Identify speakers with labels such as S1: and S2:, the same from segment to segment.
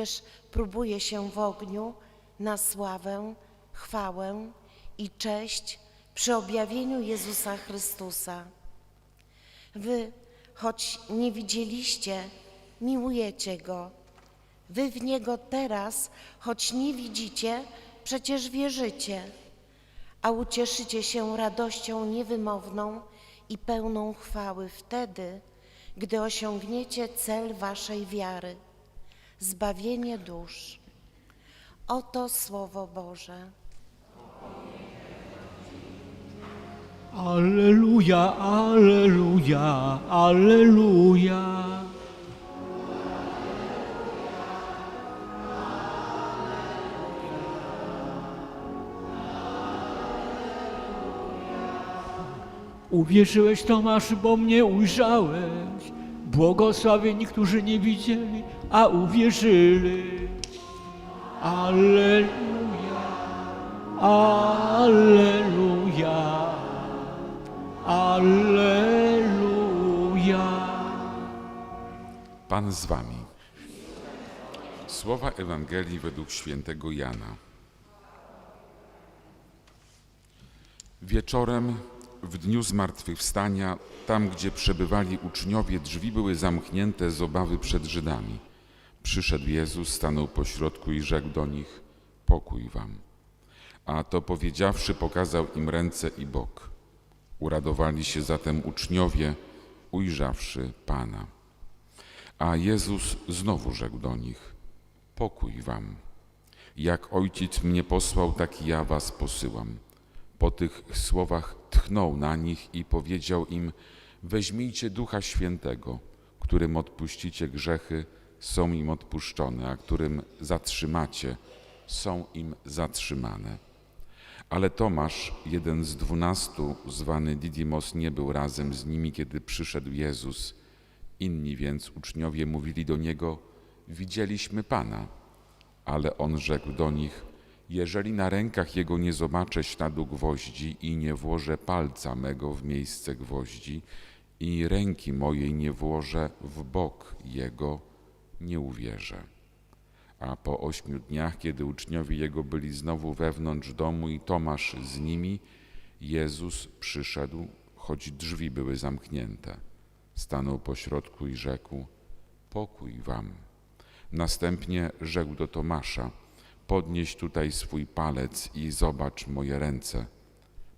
S1: Przecież próbuje się w ogniu na sławę, chwałę i cześć przy objawieniu Jezusa Chrystusa. Wy, choć nie widzieliście, miłujecie Go. Wy w Niego teraz, choć nie widzicie, przecież wierzycie, a ucieszycie się radością niewymowną i pełną chwały wtedy, gdy osiągniecie cel waszej wiary zbawienie dusz. Oto Słowo Boże.
S2: Alleluja, alleluja, alleluja. Uwierzyłeś, Tomasz, bo mnie ujrzałeś. Błogosławieni, którzy nie widzieli, a uwierzyli. Alleluja, alleluja, alleluja.
S3: Pan z wami. Słowa Ewangelii według świętego Jana. Wieczorem, w dniu zmartwychwstania, tam gdzie przebywali uczniowie, drzwi były zamknięte z obawy przed Żydami. Przyszedł Jezus, stanął pośrodku i rzekł do nich: Pokój wam. A to powiedziawszy, pokazał im ręce i bok. Uradowali się zatem uczniowie, ujrzawszy Pana. A Jezus znowu rzekł do nich: Pokój wam. Jak ojciec mnie posłał, tak ja was posyłam. Po tych słowach tchnął na nich i powiedział im: Weźmijcie ducha świętego, którym odpuścicie grzechy, są im odpuszczone, a którym zatrzymacie, są im zatrzymane. Ale Tomasz, jeden z dwunastu, zwany Didymos, nie był razem z nimi, kiedy przyszedł Jezus. Inni więc uczniowie mówili do niego: Widzieliśmy Pana. Ale on rzekł do nich: Jeżeli na rękach jego nie zobaczę śladu gwoździ i nie włożę palca mego w miejsce gwoździ i ręki mojej nie włożę w bok jego, nie uwierzę. A po ośmiu dniach, kiedy uczniowie jego byli znowu wewnątrz domu i Tomasz z nimi, Jezus przyszedł, choć drzwi były zamknięte. Stanął pośrodku i rzekł: Pokój wam. Następnie rzekł do Tomasza: Podnieś tutaj swój palec i zobacz moje ręce.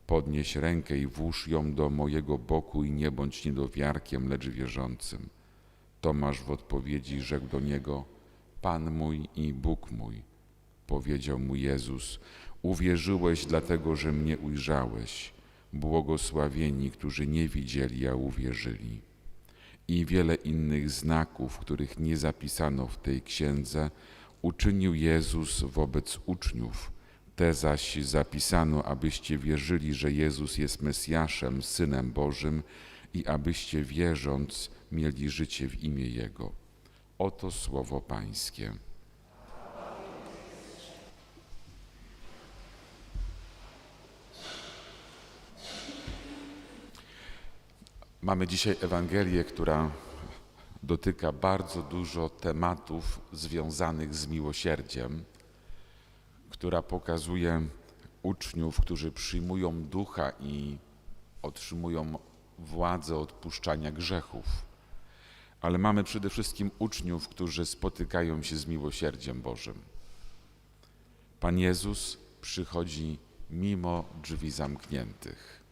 S3: Podnieś rękę i włóż ją do mojego boku i nie bądź niedowiarkiem, lecz wierzącym. Tomasz w odpowiedzi rzekł do niego: Pan mój i Bóg mój. Powiedział mu Jezus: Uwierzyłeś dlatego, że mnie ujrzałeś. Błogosławieni, którzy nie widzieli, a uwierzyli. I wiele innych znaków, których nie zapisano w tej księdze, uczynił Jezus wobec uczniów. Te zaś zapisano, abyście wierzyli, że Jezus jest Mesjaszem, Synem Bożym i abyście wierząc mieli życie w imię Jego. Oto słowo Pańskie. Mamy dzisiaj Ewangelię, która dotyka bardzo dużo tematów związanych z miłosierdziem, która pokazuje uczniów, którzy przyjmują ducha i otrzymują władzę odpuszczania grzechów. Ale mamy przede wszystkim uczniów, którzy spotykają się z miłosierdziem Bożym. Pan Jezus przychodzi mimo drzwi zamkniętych.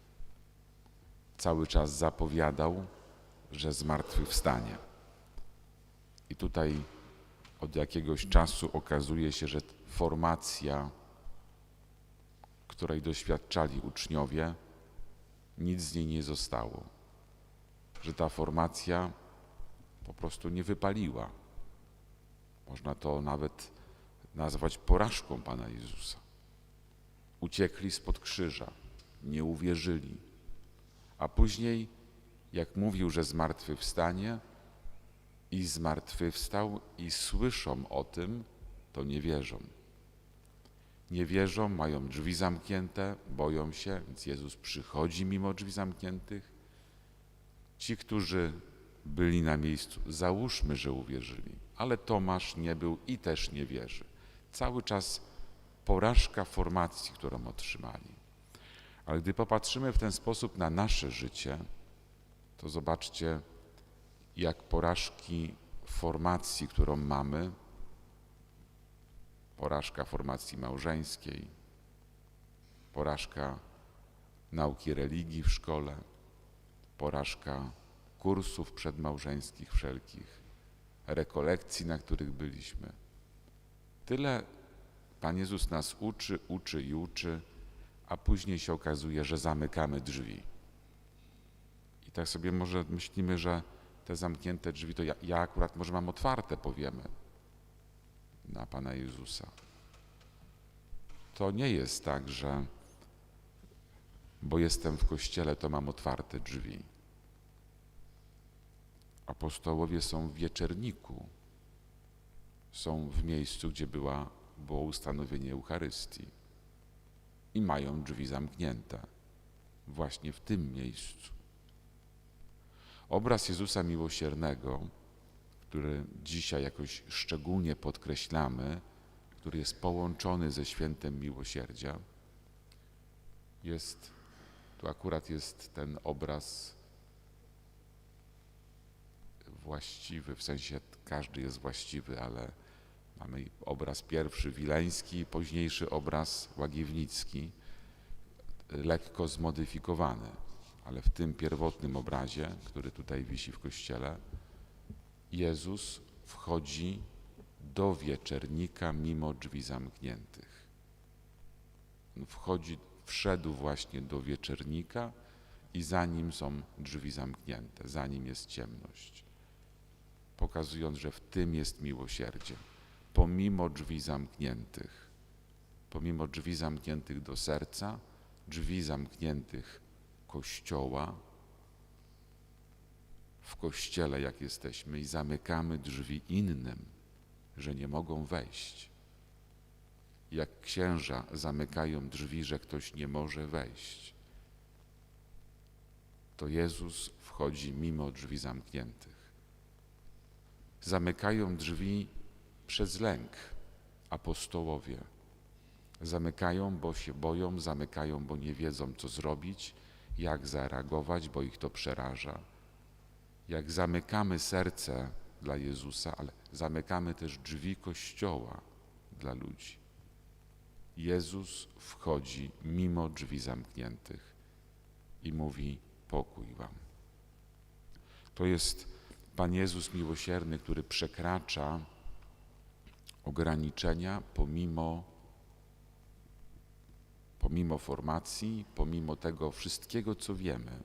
S3: Cały czas zapowiadał, że zmartwychwstanie. I tutaj od jakiegoś czasu okazuje się, że formacja, której doświadczali uczniowie, nic z niej nie zostało. Że ta formacja po prostu nie wypaliła. Można to nawet nazwać porażką Pana Jezusa. Uciekli spod krzyża, nie uwierzyli. A później, jak mówił, że zmartwychwstanie, i zmartwychwstał i słyszą o tym, to nie wierzą. Nie wierzą, mają drzwi zamknięte, boją się, więc Jezus przychodzi mimo drzwi zamkniętych. Ci, którzy byli na miejscu, załóżmy, że uwierzyli, ale Tomasz nie był i też nie wierzy. Cały czas porażka formacji, którą otrzymali. Ale gdy popatrzymy w ten sposób na nasze życie, to zobaczcie, jak porażki formacji, którą mamy, porażka formacji małżeńskiej, porażka nauki religii w szkole, porażka kursów przedmałżeńskich wszelkich, rekolekcji, na których byliśmy. Tyle Pan Jezus nas uczy, uczy i uczy, a później się okazuje, że zamykamy drzwi. I tak sobie może myślimy, że te zamknięte drzwi to ja, ja akurat może mam otwarte, powiemy, na Pana Jezusa. To nie jest tak, że bo jestem w kościele, to mam otwarte drzwi. Apostołowie są w wieczerniku, są w miejscu, gdzie była, było ustanowienie Eucharystii i mają drzwi zamknięte, właśnie w tym miejscu. Obraz Jezusa Miłosiernego, który dzisiaj jakoś szczególnie podkreślamy, który jest połączony ze świętem miłosierdzia, jest, tu akurat jest ten obraz właściwy, w sensie każdy jest właściwy, ale mamy obraz pierwszy wileński, późniejszy obraz łagiewnicki, lekko zmodyfikowany, ale w tym pierwotnym obrazie, który tutaj wisi w kościele, Jezus wchodzi do wieczernika mimo drzwi zamkniętych. Wchodzi, wszedł właśnie do wieczernika i za nim są drzwi zamknięte, za nim jest ciemność. Pokazując, że w tym jest miłosierdzie, pomimo drzwi zamkniętych, pomimo drzwi zamkniętych do serca, drzwi zamkniętych kościoła, w kościele, jak jesteśmy, i zamykamy drzwi innym, że nie mogą wejść. Jak księża zamykają drzwi, że ktoś nie może wejść, to Jezus wchodzi mimo drzwi zamkniętych. Zamykają drzwi przez lęk apostołowie. Zamykają, bo się boją, zamykają, bo nie wiedzą, co zrobić, jak zareagować, bo ich to przeraża. Jak zamykamy serce dla Jezusa, ale zamykamy też drzwi kościoła dla ludzi. Jezus wchodzi mimo drzwi zamkniętych i mówi: Pokój Wam. To jest Pan Jezus miłosierny, który przekracza ograniczenia pomimo, pomimo formacji, pomimo tego wszystkiego, co wiemy.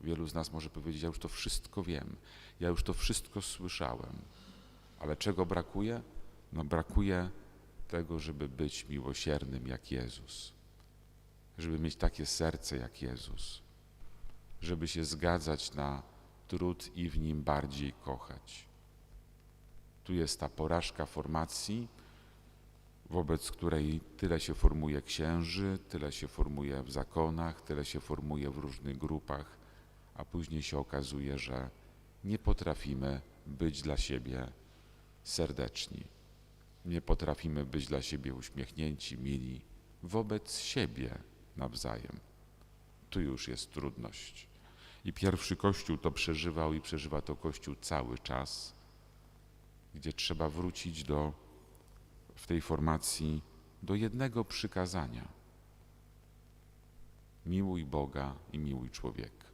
S3: Wielu z nas może powiedzieć: Ja już to wszystko wiem, ja już to wszystko słyszałem. Ale czego brakuje? No, brakuje tego, żeby być miłosiernym jak Jezus, żeby mieć takie serce jak Jezus, żeby się zgadzać na trud i w nim bardziej kochać. Tu jest ta porażka formacji, wobec której tyle się formuje księży, tyle się formuje w zakonach, tyle się formuje w różnych grupach, a później się okazuje, że nie potrafimy być dla siebie serdeczni. Nie potrafimy być dla siebie uśmiechnięci, mili wobec siebie nawzajem. Tu już jest trudność. I pierwszy Kościół to przeżywał i przeżywa to Kościół cały czas, gdzie trzeba wrócić do, w tej formacji do jednego przykazania. Miłuj Boga i miłuj człowieka.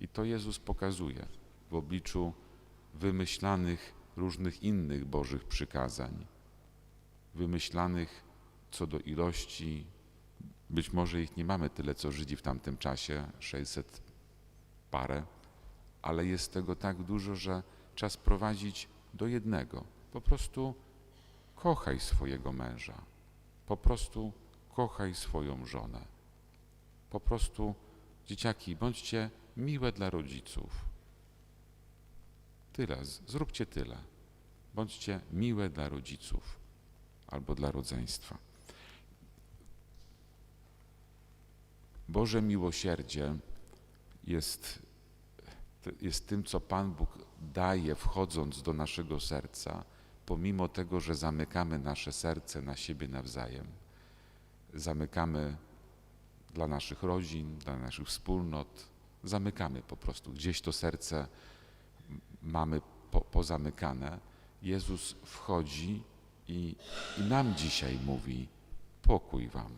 S3: I to Jezus pokazuje w obliczu wymyślanych różnych innych Bożych przykazań, wymyślanych co do ilości, być może ich nie mamy tyle, co Żydzi w tamtym czasie, 600 parę, ale jest tego tak dużo, że czas prowadzić do jednego. Po prostu kochaj swojego męża, po prostu kochaj swoją żonę, po prostu dzieciaki, bądźcie miłe dla rodziców. Tyle, zróbcie tyle. Bądźcie miłe dla rodziców albo dla rodzeństwa. Boże miłosierdzie jest jest tym, co Pan Bóg daje, wchodząc do naszego serca, pomimo tego, że zamykamy nasze serce na siebie nawzajem. Zamykamy dla naszych rodzin, dla naszych wspólnot, zamykamy po prostu. Gdzieś to serce mamy po, pozamykane. Jezus wchodzi i, i nam dzisiaj mówi: pokój Wam.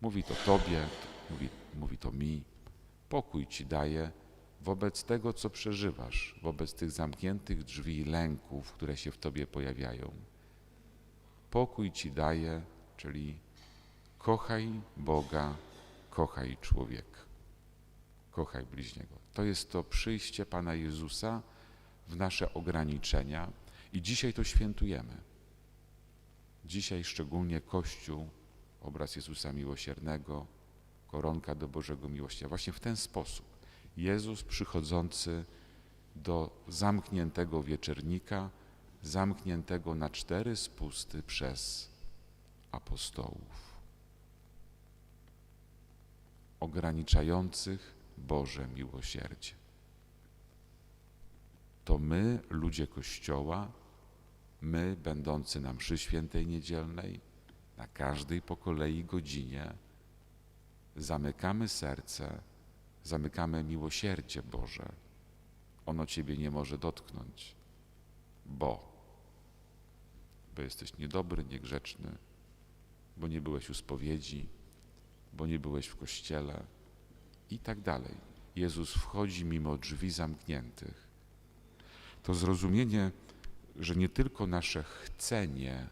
S3: Mówi to Tobie, mówi, mówi to mi. Pokój Ci daje wobec tego, co przeżywasz, wobec tych zamkniętych drzwi lęków, które się w Tobie pojawiają. Pokój Ci daje, czyli kochaj Boga, kochaj człowieka, kochaj bliźniego. To jest to przyjście Pana Jezusa w nasze ograniczenia i dzisiaj to świętujemy. Dzisiaj szczególnie Kościół, obraz Jezusa Miłosiernego, koronka do Bożego Miłosierdzia. Właśnie w ten sposób Jezus przychodzący do zamkniętego wieczernika, zamkniętego na cztery spusty przez apostołów, ograniczających Boże miłosierdzie. To my, ludzie Kościoła, my, będący na mszy świętej niedzielnej, na każdej po kolei godzinie, zamykamy serce, zamykamy miłosierdzie Boże. Ono Ciebie nie może dotknąć, bo, bo jesteś niedobry, niegrzeczny, bo nie byłeś u spowiedzi, bo nie byłeś w kościele i tak dalej. Jezus wchodzi mimo drzwi zamkniętych. To zrozumienie, że nie tylko nasze chcenie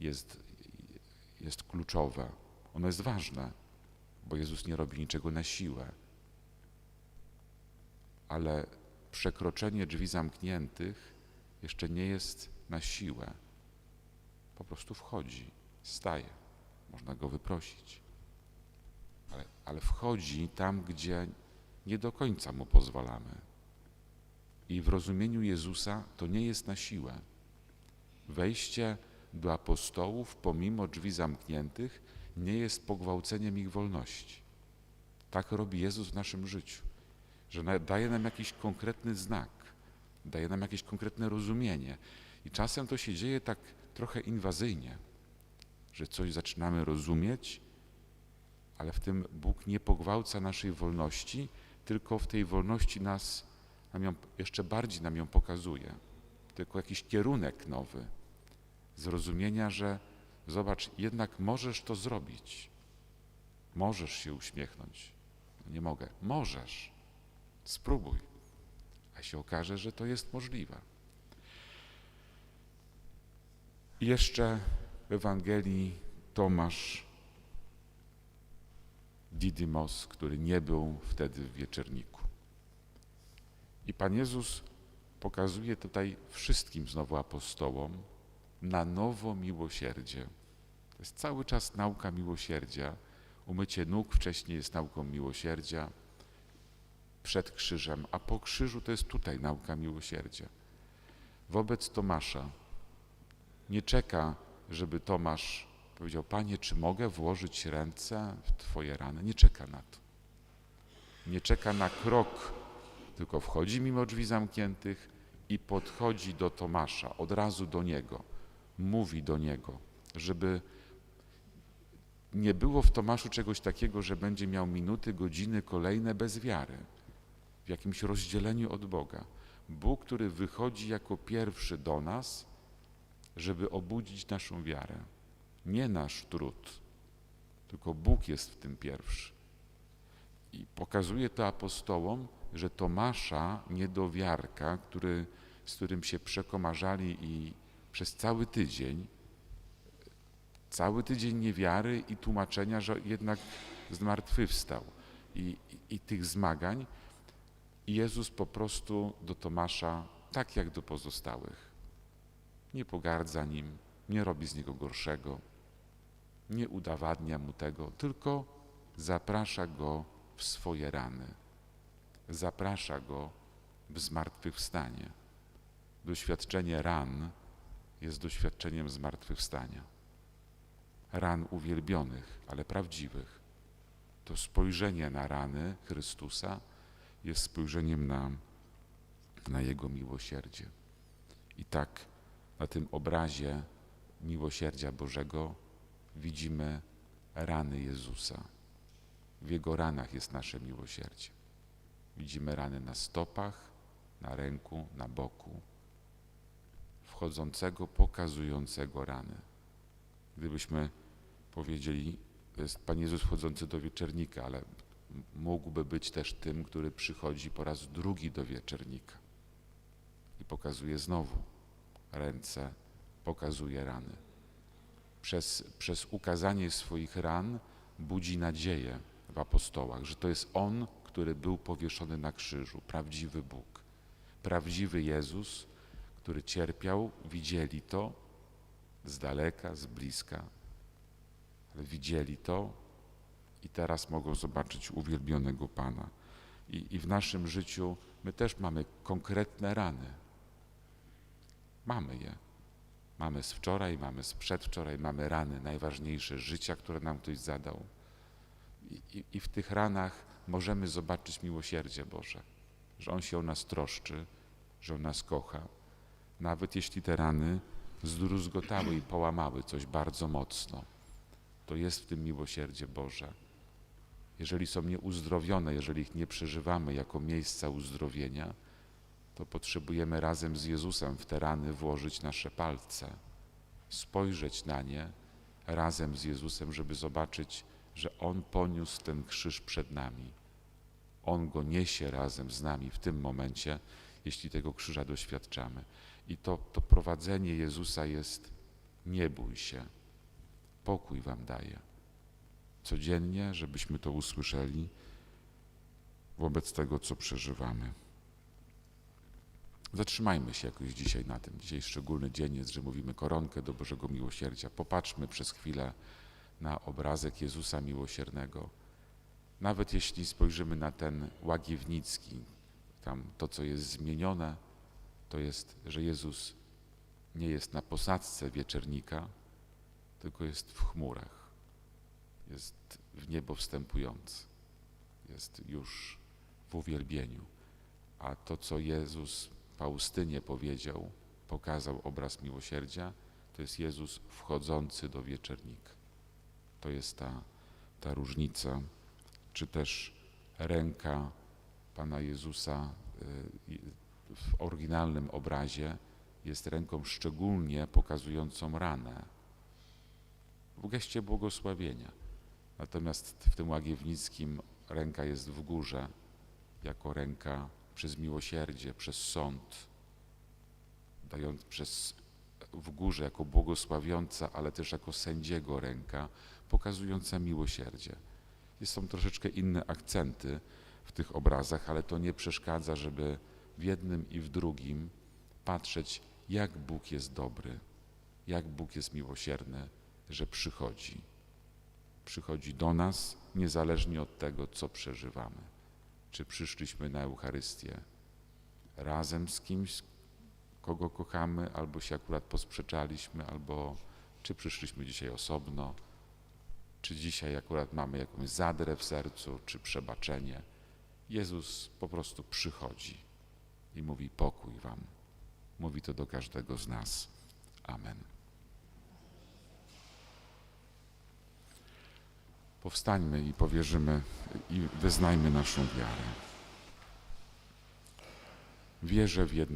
S3: jest, jest kluczowe, ono jest ważne, bo Jezus nie robi niczego na siłę. Ale przekroczenie drzwi zamkniętych jeszcze nie jest na siłę. Po prostu wchodzi, staje. Można go wyprosić. Ale, ale wchodzi tam, gdzie nie do końca mu pozwalamy. I w rozumieniu Jezusa to nie jest na siłę. Wejście do apostołów pomimo drzwi zamkniętych nie jest pogwałceniem ich wolności. Tak robi Jezus w naszym życiu, że daje nam jakiś konkretny znak, daje nam jakieś konkretne rozumienie. I czasem to się dzieje tak trochę inwazyjnie, że coś zaczynamy rozumieć, ale w tym Bóg nie pogwałca naszej wolności, tylko w tej wolności nas, nam ją, jeszcze bardziej nam ją pokazuje. Tylko jakiś kierunek nowy, zrozumienia, że zobacz, jednak możesz to zrobić. Możesz się uśmiechnąć. Nie mogę. Możesz. Spróbuj. A się okaże, że to jest możliwe. I jeszcze w Ewangelii Tomasz Didymos, który nie był wtedy w wieczerniku. I Pan Jezus pokazuje tutaj wszystkim znowu apostołom na nowo miłosierdzie. To jest cały czas nauka miłosierdzia. Umycie nóg wcześniej jest nauką miłosierdzia przed krzyżem, a po krzyżu to jest tutaj nauka miłosierdzia. Wobec Tomasza nie czeka, żeby Tomasz powiedział: Panie, czy mogę włożyć ręce w Twoje rany? Nie czeka na to. Nie czeka na krok, tylko wchodzi mimo drzwi zamkniętych i podchodzi do Tomasza, od razu do niego, mówi do niego, żeby nie było w Tomaszu czegoś takiego, że będzie miał minuty, godziny kolejne bez wiary, w jakimś rozdzieleniu od Boga. Bóg, który wychodzi jako pierwszy do nas, żeby obudzić naszą wiarę. Nie nasz trud, tylko Bóg jest w tym pierwszy. I pokazuje to apostołom, że Tomasza, niedowiarka, który, z którym się przekomarzali i przez cały tydzień, cały tydzień niewiary i tłumaczenia, że jednak zmartwychwstał. I, i, i tych zmagań, Jezus po prostu do Tomasza, tak jak do pozostałych, nie pogardza nim, nie robi z niego gorszego, nie udowadnia mu tego, tylko zaprasza go w swoje rany, zaprasza go w zmartwychwstanie. Doświadczenie ran jest doświadczeniem zmartwychwstania. Ran uwielbionych, ale prawdziwych. To spojrzenie na rany Chrystusa jest spojrzeniem na, na Jego miłosierdzie. I tak na tym obrazie miłosierdzia Bożego widzimy rany Jezusa. W Jego ranach jest nasze miłosierdzie. Widzimy rany na stopach, na ręku, na boku, wchodzącego, pokazującego rany. Gdybyśmy powiedzieli, to jest Pan Jezus wchodzący do wieczernika, ale mógłby być też tym, który przychodzi po raz drugi do wieczernika i pokazuje znowu ręce, pokazuje rany. Przez, przez ukazanie swoich ran budzi nadzieję w apostołach, że to jest On, który był powieszony na krzyżu, prawdziwy Bóg, prawdziwy Jezus, który cierpiał, widzieli to z daleka, z bliska, ale widzieli to i teraz mogą zobaczyć uwielbionego Pana. I, I w naszym życiu my też mamy konkretne rany. Mamy je. Mamy z wczoraj, mamy z przedwczoraj, mamy rany najważniejsze życia, które nam ktoś zadał. I, i, I w tych ranach możemy zobaczyć miłosierdzie Boże, że On się o nas troszczy, że On nas kocha. Nawet jeśli te rany zdruzgotały i połamały coś bardzo mocno, to jest w tym miłosierdzie Boże. Jeżeli są nieuzdrowione, jeżeli ich nie przeżywamy jako miejsca uzdrowienia, to potrzebujemy razem z Jezusem w te rany włożyć nasze palce, spojrzeć na nie razem z Jezusem, żeby zobaczyć, że On poniósł ten krzyż przed nami. On go niesie razem z nami w tym momencie, jeśli tego krzyża doświadczamy. I to, to prowadzenie Jezusa jest nie bój się, pokój wam daję. Codziennie, żebyśmy to usłyszeli wobec tego, co przeżywamy. Zatrzymajmy się jakoś dzisiaj na tym. Dzisiaj szczególny dzień jest, że mówimy koronkę do Bożego Miłosierdzia. Popatrzmy przez chwilę na obrazek Jezusa Miłosiernego. Nawet jeśli spojrzymy na ten łagiewnicki, tam to, co jest zmienione, to jest, że Jezus nie jest na posadzce wieczernika, tylko jest w chmurach. Jest w niebo wstępujący. Jest już w uwielbieniu. A to, co Jezus Faustynie powiedział, pokazał obraz miłosierdzia, to jest Jezus wchodzący do wieczernika. To jest ta, ta różnica, czy też ręka Pana Jezusa y, w oryginalnym obrazie jest ręką szczególnie pokazującą ranę w geście błogosławienia. Natomiast w tym łagiewnickim ręka jest w górze, jako ręka przez miłosierdzie, przez sąd, dając przez w górze jako błogosławiąca, ale też jako sędziego ręka, pokazująca miłosierdzie. Jest są troszeczkę inne akcenty w tych obrazach, ale to nie przeszkadza, żeby w jednym i w drugim patrzeć, jak Bóg jest dobry, jak Bóg jest miłosierny, że przychodzi. Przychodzi do nas niezależnie od tego, co przeżywamy. Czy przyszliśmy na Eucharystię razem z kimś, kogo kochamy, albo się akurat posprzeczaliśmy, albo czy przyszliśmy dzisiaj osobno, czy dzisiaj akurat mamy jakąś zadrę w sercu, czy przebaczenie. Jezus po prostu przychodzi i mówi pokój wam. Mówi to do każdego z nas. Amen. Powstańmy i powierzymy i wyznajmy naszą wiarę. Wierzę w jedno.